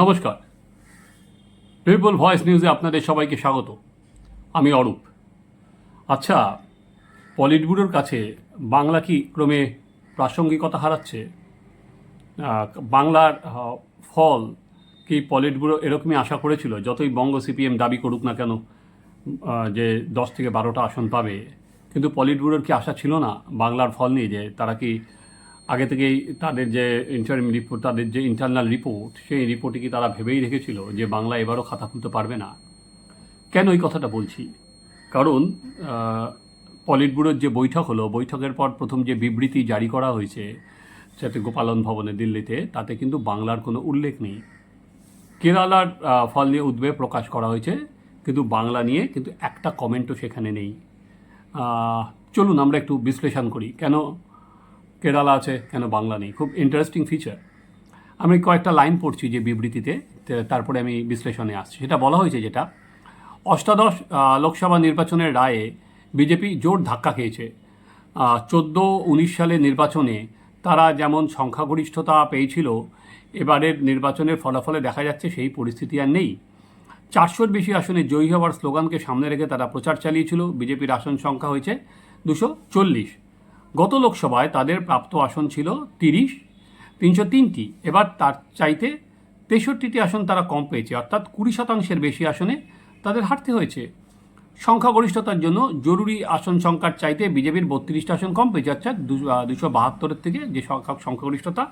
নমস্কার। People voice নিউজে আপনাদের সবাইকে স্বাগত। আমি অরূপ। আচ্ছা পলিট ব্যুরোর কাছে বাংলা কি ক্রমে প্রাসঙ্গিকতা হারাচ্ছে? বাংলার ফল কি পলিট ব্যুরো এরকমই আশা করেছিল? যতই বঙ্গ সিপিএম দাবি করুক না কেন যে দশ থেকে বারোটা আসন পাবে, কিন্তু পলিট ব্যুরোর কি আশা ছিল না বাংলার ফল নিয়ে যে তারা কি আগে থেকেই তাদের যে ইন্টারিম রিপোর্ট তাদের যে ইন্টারনাল রিপোর্ট সেই রিপোর্টে কি তারা ভেবেই রেখেছিল যে বাংলা এবারও খাতা খুলতে পারবে না? কেন এই কথাটা বলছি? কারণ পলিট ব্যুরোর যে বৈঠক হলো, বৈঠকের পর প্রথম যে বিবৃতি জারি করা হয়েছে, সেটা গোপালন ভবনে দিল্লিতে, তাতে কিন্তু বাংলার কোনো উল্লেখ নেই। কেরালার ফল নিয়ে উদ্বেগ প্রকাশ করা হয়েছে, কিন্তু বাংলা নিয়ে কিন্তু একটা কমেন্টও সেখানে নেই। চলুন আমরা একটু বিশ্লেষণ করি। কেন কেরালা আছে, কেন বাংলা নেই? খুব ইন্টারেস্টিং ফিচার আমি কয়েকটা লাইন পড়ছি যে বিবৃতিতে তারপরে আমি বিশ্লেষণে আসছি। সেটা বলা হয়েছে যেটা, অষ্টাদশ লোকসভা নির্বাচনের রায়ে বিজেপি জোর ধাক্কা খেয়েছে। চোদ্দ, উনিশ সালে নির্বাচনে তারা যেমন সংখ্যাগরিষ্ঠতা পেয়েছিল, এবারের নির্বাচনের ফলাফলে দেখা যাচ্ছে সেই পরিস্থিতি আর নেই। চারশোর বেশি আসনে জয়ী হওয়ার স্লোগানকে সামনে রেখে তারা প্রচার চালিয়েছিল। বিজেপির আসন সংখ্যা হয়েছে দুশো চল্লিশ। গত লোকসভায় তাদের প্রাপ্ত আসন ছিল তিরিশ, তিনশো তিনটি। এবার তার চাইতে তেষট্টিটি আসন তারা কম পেয়েছে, অর্থাৎ কুড়ি শতাংশের বেশি আসনে তাদের হারতে হয়েছে। সংখ্যাগরিষ্ঠতার জন্য জরুরি আসন সংখ্যার চাইতে বিজেপির বত্রিশটা আসন কম পেয়েছে, অর্থাৎ দুশো বাহাত্তরের থেকে যে সংখ্যা, সংখ্যাগরিষ্ঠতা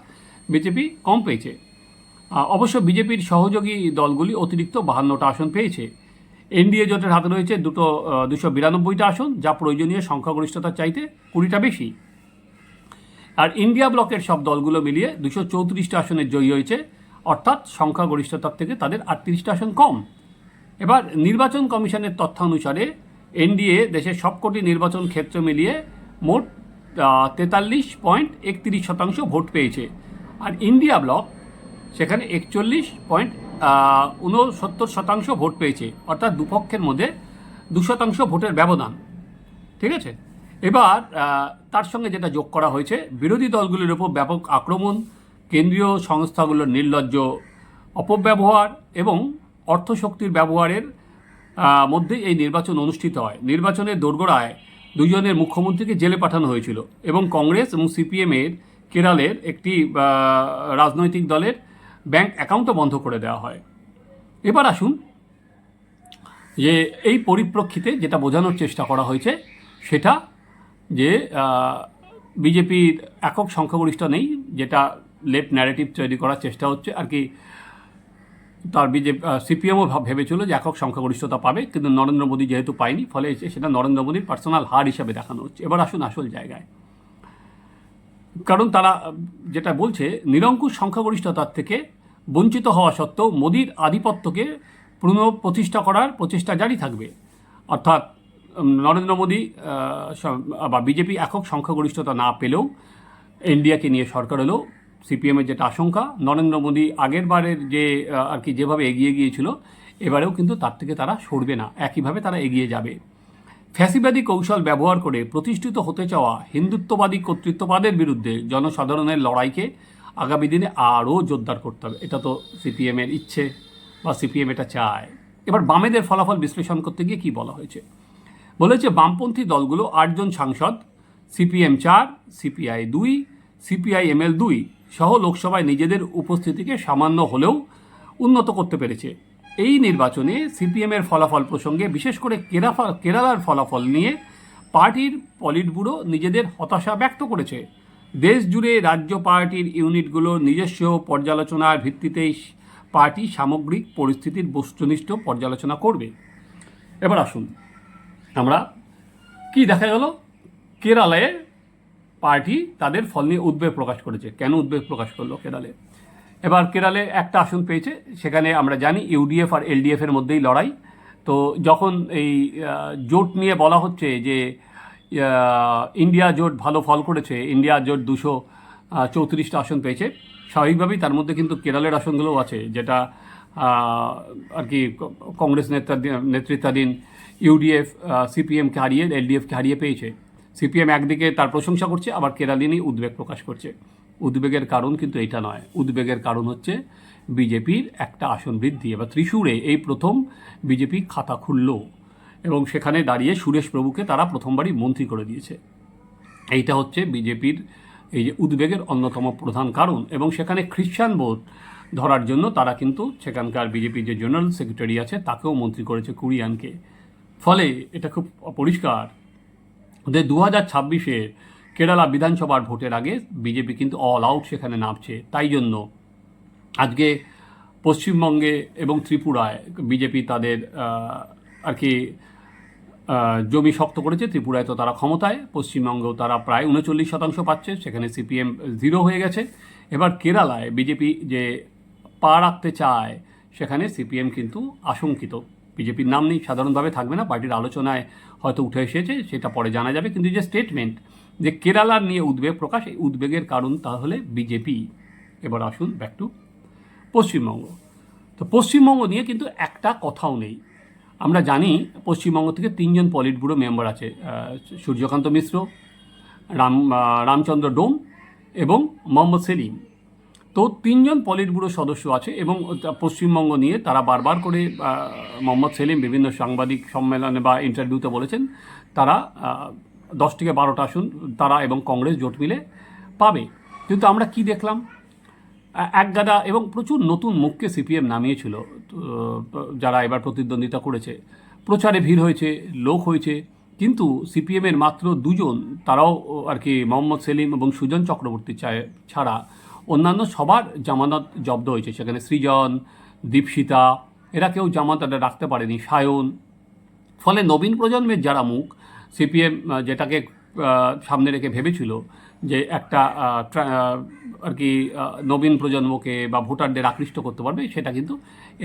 বিজেপি কম পেয়েছে। অবশ্য বিজেপির সহযোগী দলগুলি অতিরিক্ত বাহান্নটা আসন পেয়েছে। এনডিএ জোটের হাতে রয়েছে দুটো দুশো বিরানব্বইটা আসন, যা প্রয়োজনীয় সংখ্যাগরিষ্ঠতার চাইতে কুড়িটা বেশি। আর ইন্ডিয়া ব্লকের সব দলগুলো মিলিয়ে দুশো চৌত্রিশটা আসনের জয়ী হয়েছে, অর্থাৎ সংখ্যাগরিষ্ঠতার থেকে তাদের আটত্রিশটা আসন কম। এবার নির্বাচন কমিশনের তথ্যানুসারে এনডিএ দেশের সবকটি নির্বাচন ক্ষেত্র মিলিয়ে মোট তেতাল্লিশ পয়েন্ট একত্রিশ শতাংশ ভোট পেয়েছে। আর ইন্ডিয়া ব্লক, সেখানে একচল্লিশ পয়েন্ট উনসত্তর শতাংশ ভোট পেয়েছে, অর্থাৎ দুপক্ষের মধ্যে দু শতাংশ ভোটের ব্যবধান। ঠিক আছে? এবার তার সঙ্গে যেটা যোগ করা হয়েছে, বিরোধী দলগুলির উপর ব্যাপক আক্রমণ, কেন্দ্রীয় সংস্থাগুলোর নির্লজ্জ অপব্যবহার এবং অর্থশক্তির ব্যবহারের মধ্যে এই নির্বাচন অনুষ্ঠিত হয়। নির্বাচনের দোরগোড়ায় দুজনের মুখ্যমন্ত্রীকে জেলে পাঠানো হয়েছিল এবং কংগ্রেস এবং সিপিএমের কেরালের একটি রাজনৈতিক দলের ব্যাংক অ্যাকাউন্টও বন্ধ করে দেওয়া হয়। এবার আসুন যে এই পরিপ্রেক্ষিতে যেটা বোঝানোর চেষ্টা করা হয়েছে, সেটা যে বিজেপির একক সংখ্যাগরিষ্ঠ নেই, যেটা লেফট ন্যারেটিভ তৈরি করার চেষ্টা হচ্ছে। আর কি তার বিজেপি সিপিএমও ভেবেছিল যে একক সংখ্যাগরিষ্ঠতা পাবে, কিন্তু নরেন্দ্র মোদী যেহেতু পায়নি, ফলে সেটা নরেন্দ্র মোদীর পার্সোনাল হার হিসাবে দেখানো হচ্ছে। এবার আসুন আসল জায়গায়। কারণ তারা, যেটা বলছে, নিরঙ্কুশ সংখ্যাগরিষ্ঠতার থেকে বঞ্চিত হওয়া সত্ত্বেও মোদীর আধিপত্যকে পুনঃপ্রতিষ্ঠা করার প্রচেষ্টা জারি থাকবে। অর্থাৎ নরেন্দ্র মোদী বা বিজেপি একক সংখ্যাগরিষ্ঠতা না পেলেও ইন্ডিয়াকে নিয়ে সরকার হলেও সিপিএমের যেটা আশঙ্কা, নরেন্দ্র মোদী আগের বারের যে আর কি যেভাবে এগিয়ে গিয়েছিল, এবারেও কিন্তু তার থেকে তারা সরবে না, একইভাবে তারা এগিয়ে যাবে। ফ্যাসিবাদী কৌশল ব্যবহার করে প্রতিষ্ঠিত হতে চাওয়া হিন্দুত্ববাদী কর্তৃত্ববাদের বিরুদ্ধে জনসাধারণের লড়াইকে আগামী দিনে আরও জোরদার করতে হবে। এটা তো সিপিএমের ইচ্ছে বা সিপিএম এটা চায়। এবার বামেদের ফলাফল বিশ্লেষণ করতে গিয়ে কী বলা হয়েছে? বলেছে, বামপন্থী দলগুলো আটজন সাংসদ, সিপিএম চার, সিপিআই দুই, সিপিআই এমএল দুই সহ লোকসভায় নিজেদের উপস্থিতিকে সামান্য হলেও উন্নত করতে পেরেছে। এই নির্বাচনে সিপিএমের ফলাফল প্রসঙ্গে বিশেষ করে কেরাফা কেরালার ফলাফল নিয়ে পার্টির পলিট ব্যুরো নিজেদের হতাশা ব্যক্ত করেছে। দেশ জুড়ে রাজ্য পার্টির ইউনিটগুলো নিজস্ব পর্যালোচনার ভিত্তিতেই পার্টি সামগ্রিক পরিস্থিতির বস্তুনিষ্ঠ পর্যালোচনা করবে। এবার আসুন আমরা কি দেখা গেল? কেরালায় পার্টি তাদের ফল নিয়ে উদ্বেগ প্রকাশ করেছে। কেন উদ্বেগ প্রকাশ করল কেরালে? এবার কেরালে একটা আসন পেয়েছে, সেখানে আমরা জানি ইউডিএফ আর এলডিএফ এর মধ্যেই লড়াই। তো যখন এই জোট নিয়ে বলা হচ্ছে যে ইন্ডিয়া জোট ভালো ফল করেছে, ইন্ডিয়া জোট দুশো চৌত্রিশটা আসন পেয়েছে, স্বাভাবিকভাবেই তার মধ্যে কিন্তু কেরালের আসনগুলোও আছে, যেটা আর কি কংগ্রেস নেতৃত্বাধীন নেতৃত্বাধীন ইউডিএফ সিপিএমকে হারিয়ে, এলডিএফকে হারিয়ে পেয়েছে। সিপিএম একদিকে তার প্রশংসা করছে, আবার কেরালিনী উদ্বেগ প্রকাশ করছে। উদ্বেগের কারণ কিন্তু এটা নয়। উদ্বেগের কারণ হচ্ছে বিজেপির একটা আসন বৃদ্ধি। এবার ত্রিশূরে এই প্রথম বিজেপি খাতা খুলল এবং সেখানে দাঁড়িয়ে সুরেশ প্রভুকে তারা প্রথমবারই মন্ত্রী করে দিয়েছে। এইটা হচ্ছে বিজেপির এই যে উদ্বেগের অন্যতম প্রধান কারণ এবং সেখানে খ্রিশ্চান ভোট ধরার জন্য তারা কিন্তু সেখানকার বিজেপির যে জেনারেল সেক্রেটারি আছে তাকেও মন্ত্রী করেছে কুরিয়ানকে। ফলে এটা খুব পরিষ্কার যে দু হাজার ছাব্বিশে কেরালা বিধানসভার ভোটের আগে বিজেপি কিন্তু অল আউট সেখানে নামছে। তাই জন্য আজকে পশ্চিমবঙ্গে এবং ত্রিপুরায় বিজেপি তাদের আর কি জমি শক্ত করেছে। ত্রিপুরায় তো তারা ক্ষমতায়, পশ্চিমবঙ্গেও তারা প্রায় উনচল্লিশ শতাংশ পাচ্ছে, সেখানে সিপিএম জিরো হয়ে গেছে। এবার কেরালায় বিজেপি যে পা রাখতে চায়, সেখানে সিপিএম কিন্তু আশঙ্কিত। বিজেপির নাম নেই, সাধারণভাবে থাকবে না, পার্টির আলোচনায় হয়তো উঠে এসেছে, সেটা পরে জানা যাবে। কিন্তু যে স্টেটমেন্ট যে কেরালার নিয়ে উদ্বেগ প্রকাশ, এই উদ্বেগের কারণ তাহলে বিজেপি। এবার আসুন ব্যাক টু পশ্চিমবঙ্গ। তো পশ্চিমবঙ্গ নিয়ে কিন্তু একটা কথাও নেই। আমরা জানি পশ্চিমবঙ্গ থেকে তিনজন পলিট ব্যুরো মেম্বার আছে সূর্যকান্ত মিশ্র, রাম রামচন্দ্র ডোম এবং মোহাম্মদ সেলিম। তো তিনজন পলিট ব্যুরো সদস্য আছে এবং পশ্চিমবঙ্গ নিয়ে তারা বারবার করে মোহাম্মদ সেলিম বিভিন্ন সাংবাদিক সম্মেলনে বা ইন্টারভিউতে বলেছেন, তারা দশ থেকে বারোটা আসন, তারা এবং কংগ্রেস জোট মিলে পাবে। কিন্তু আমরা কি দেখলাম? একগাদা এবং প্রচুর নতুন মুখকে সিপিএম নামিয়েছিল যারা এবার প্রতিদ্বন্দ্বিতা করেছে। প্রচারে ভিড় হয়েছে, লোক হয়েছে, কিন্তু সিপিএমের মাত্র দুজন, তারাও আর কি মোহাম্মদ সেলিম এবং সুজন চক্রবর্তী ছাড়া অন্যান্য সবার জামানত জব্দ হয়েছে। সেখানে সৃজন, দীপশিতা, এরা কেউ জামানত রাখতে পারেনি, সায়ন। ফলে নবীন প্রজন্মের যারা মুখ সিপিএম যেটাকে সামনে রেখে ভেবেছিল যে একটা আর কি নবীন প্রজন্মকে বা ভোটারদের আকৃষ্ট করতে পারবে, সেটা কিন্তু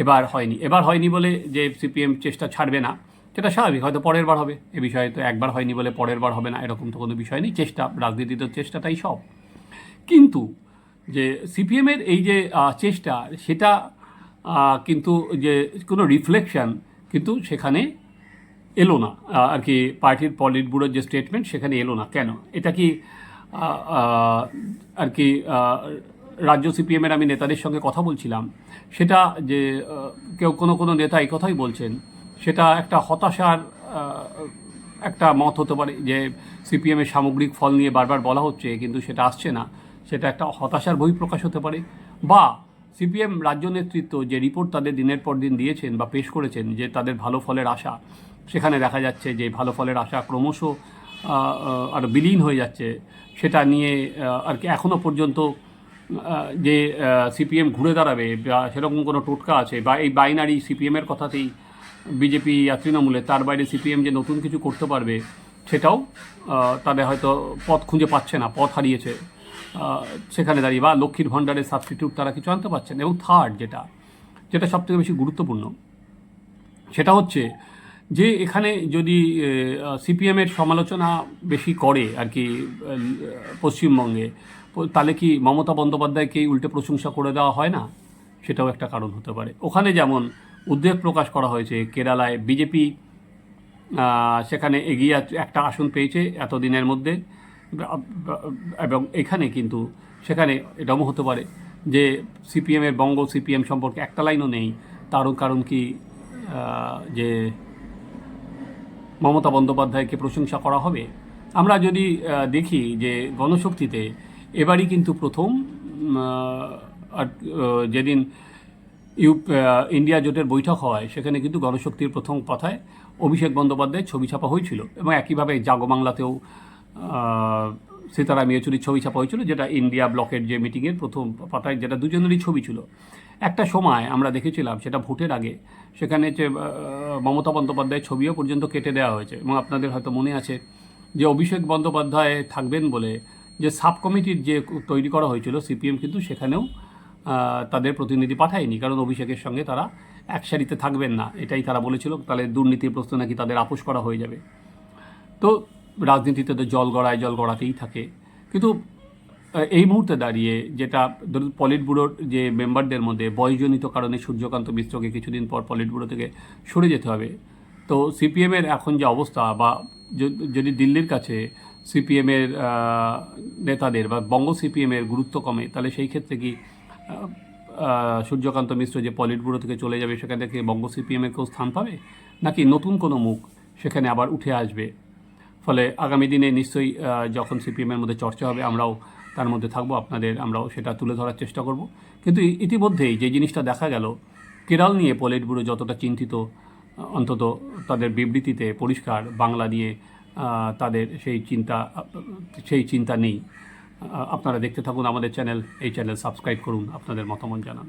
এবার হয়নি। এবার হয়নি বলে যে সিপিএম চেষ্টা ছাড়বে না, সেটা স্বাভাবিক, হয়তো পরের বার হবে। এ বিষয়ে তো একবার হয়নি বলে পরের বার হবে না, এরকম তো কোনো বিষয় নেই। চেষ্টা, রাজনীতিতে চেষ্টাটাই সব। কিন্তু যে সিপিএমের এই যে চেষ্টা, সেটা কিন্তু যে কোনো রিফ্লেকশন, কিন্তু সেখানে এলো না। আর কি পার্টির পলিট ব্যুরোর যে স্টেটমেন্ট সেখানে এলো না। কেন? এটা কি আর কি রাজ্য সিপিএমের আমি নেতাদের সঙ্গে কথা বলছিলাম। সেটা যে কেউ কোনো কোনো নেতা এই কথাই বলছেন, সেটা একটা হতাশার একটা মত হতে পারে যে সিপিএমের সামগ্রিক ফল নিয়ে বারবার বলা হচ্ছে, কিন্তু সেটা আসছে না। সেটা একটা হতাশার বহিঃপ্রকাশ হতে পারে। বা সিপিএম রাজ্য নেতৃত্ব যে রিপোর্ট তাদের দিনের পর দিন দিয়েছেন বা পেশ করেছেন যে তাদের ভালো ফলের আশা সেখানে দেখা যাচ্ছে যে ভালো ফলের আশা ক্রমশ আর বিলীন হয়ে যাচ্ছে। সেটা নিয়ে আর কি এখনও পর্যন্ত যে সিপিএম ঘুরে দাঁড়াবে বা সেরকম কোনো টোটকা আছে বা এই বাইনারি সিপিএমের কথাতেই বিজেপি আর তৃণমূলে তার বাইরে সিপিএম যে নতুন কিছু করতে পারবে সেটাও তাদের হয়তো পথ খুঁজে পাচ্ছে না, পথ হারিয়েছে। সেখানে দাঁড়িয়ে বা লক্ষ্মীর ভাণ্ডারের সাবস্টিটিউট তারা কিছু আনতে পারছেন এবং থার্ড যেটা যেটা সবথেকে বেশি গুরুত্বপূর্ণ, সেটা হচ্ছে যে এখানে যদি সিপিএমের সমালোচনা বেশি করে আর কি পশ্চিমবঙ্গে তাহলে কি মমতা বন্দ্যোপাধ্যায়কেই উল্টে প্রশংসা করে দেওয়া হয় না? সেটাও একটা কারণ হতে পারে। ওখানে যেমন উদ্বেগ প্রকাশ করা হয়েছে, কেরালায় বিজেপি সেখানে এগিয়ে একটা আসন পেয়েছে এতদিনের মধ্যে এবং এখানে কিন্তু, সেখানে এটাও হতে পারে যে সিপিএমের বঙ্গ সিপিএম সম্পর্কে একটা লাইনও নেই। তারও কারণ কি যে মমতা বন্দ্যোপাধ্যায়কে প্রশংসা করা হবে। আমরা যদি দেখি যে গণশক্তিতে এবারই কিন্তু প্রথম যেদিন ইউ ইন্ডিয়া জোটের বৈঠক হয় সেখানে কিন্তু গণশক্তির প্রথম কথায় অভিষেক বন্দ্যোপাধ্যায়ের ছবি ছাপা হয়েছিল এবং একইভাবে জাগবাংলাতেও আহ, সীতারাম ইয়েচুরির ছবি ছাপা হয়েছিল, যেটা ইন্ডিয়া ব্লকের যে মিটিংয়ের প্রথম পাতায় যেটা দুজনেরই ছবি ছিল। একটা সময় আমরা দেখেছিলাম, সেটা ভোটের আগে, সেখানে যে মমতা বন্দ্যোপাধ্যায়ের ছবিও পর্যন্ত কেটে দেওয়া হয়েছে এবং আপনাদের হয়তো মনে আছে যে অভিষেক বন্দ্যোপাধ্যায় থাকবেন বলে যে সাব কমিটির যে তৈরি করা হয়েছিল সিপিএম কিন্তু সেখানেও তাদের প্রতিনিধি পাঠায়নি, কারণ অভিষেকের সঙ্গে তারা এক সারিতে থাকবেন না, এটাই তারা বলেছিল। তাহলে দুর্নীতির প্রশ্ন নাকি তাদের আপোষ করা হয়ে যাবে। তো রাজনীতিতে তো জল গড়ায় জল গড়াতেই থাকে। কিন্তু এই মুহূর্তে দাঁড়িয়ে যেটা ধরুন পলিট ব্যুরোর যে মেম্বারদের মধ্যে বয়সজনিত কারণে সূর্যকান্ত মিশ্রকে কিছুদিন পর পলিট ব্যুরো থেকে সরে যেতে হবে। তো সিপিএমের এখন যে অবস্থা বা যদি দিল্লির কাছে সিপিএমের নেতাদের বা বঙ্গ সিপিএমের গুরুত্ব কমে, তাহলে সেই ক্ষেত্রে কি সূর্যকান্ত মিশ্র যে পলিট ব্যুরো থেকে চলে যাবে, সেখান থেকে বঙ্গ সিপিএমের কেউ স্থান পাবে? নাকি নতুন কোনো মুখ সেখানে আবার উঠে আসবে? ফলে আগামী দিনে নিশ্চয়ই যখন সিপিএমের মধ্যে চর্চা হবে আমরাও তার মধ্যে থাকব। আপনাদের আমরাও সেটা তুলে ধরার চেষ্টা করব। কিন্তু ইতিমধ্যেই যে জিনিসটা দেখা গেল কেরাল নিয়ে পলিট ব্যুরো যতটা চিন্তিত অন্তত তাদের বিবৃতিতে পরিষ্কার বাংলা আহ, তাদের সেই চিন্তা সেই চিন্তা নেই। আপনারা দেখতে থাকুন আমাদের চ্যানেল এই চ্যানেল সাবস্ক্রাইব করুন আপনাদের মতামত জানান।